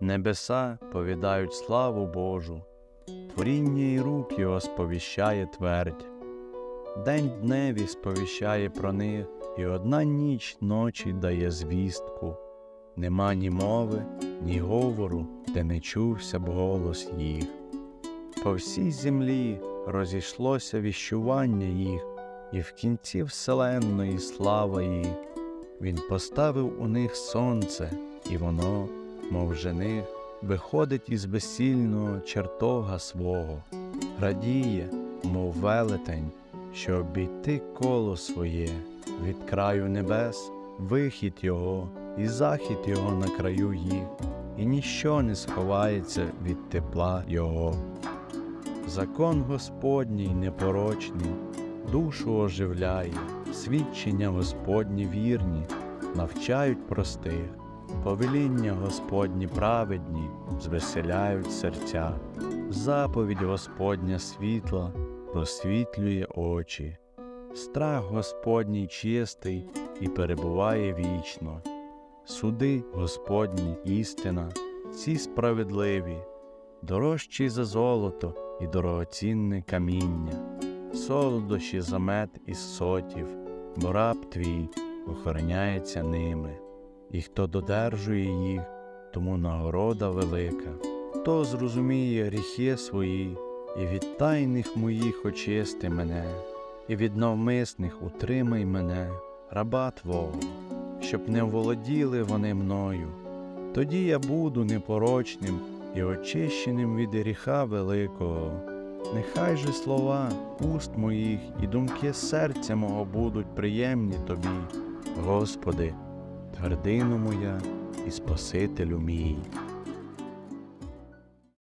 Небеса повідають славу Божу, творіння і рук його сповіщає твердь. День дневі сповіщає про них, і одна ніч ночі дає звістку. Нема ні мови, ні говору, де не чувся б голос їх. По всій землі розійшлося віщування їх, і в кінці вселенної слава їх. Він поставив у них сонце, і воно, мов жених, виходить із безсільного чертога свого, радіє, мов велетень, що обійти коло своє, від краю небес, вихід його, і захід його на краю їх, і ніщо не сховається від тепла його. Закон Господній непорочний, душу оживляє, свідчення Господні вірні, навчають простих, повеління Господні праведні, звеселяють серця, заповідь Господня світла просвітлює очі, страх Господній чистий і перебуває вічно, суди Господні істина, ці справедливі, дорожчі за золото і дорогоцінне каміння, солодощі за мед із сотів, бо раб твій охороняється ними, і хто додержує їх, тому нагорода велика. Хто зрозуміє гріхи свої, і від тайних моїх очисти мене, і від навмисних утримай мене, раба Твого, щоб не володіли вони мною. Тоді я буду непорочним і очищеним від гріха великого. Нехай же слова уст моїх і думки серця мого будуть приємні тобі, Господи, твердино моя і Спасителю мій.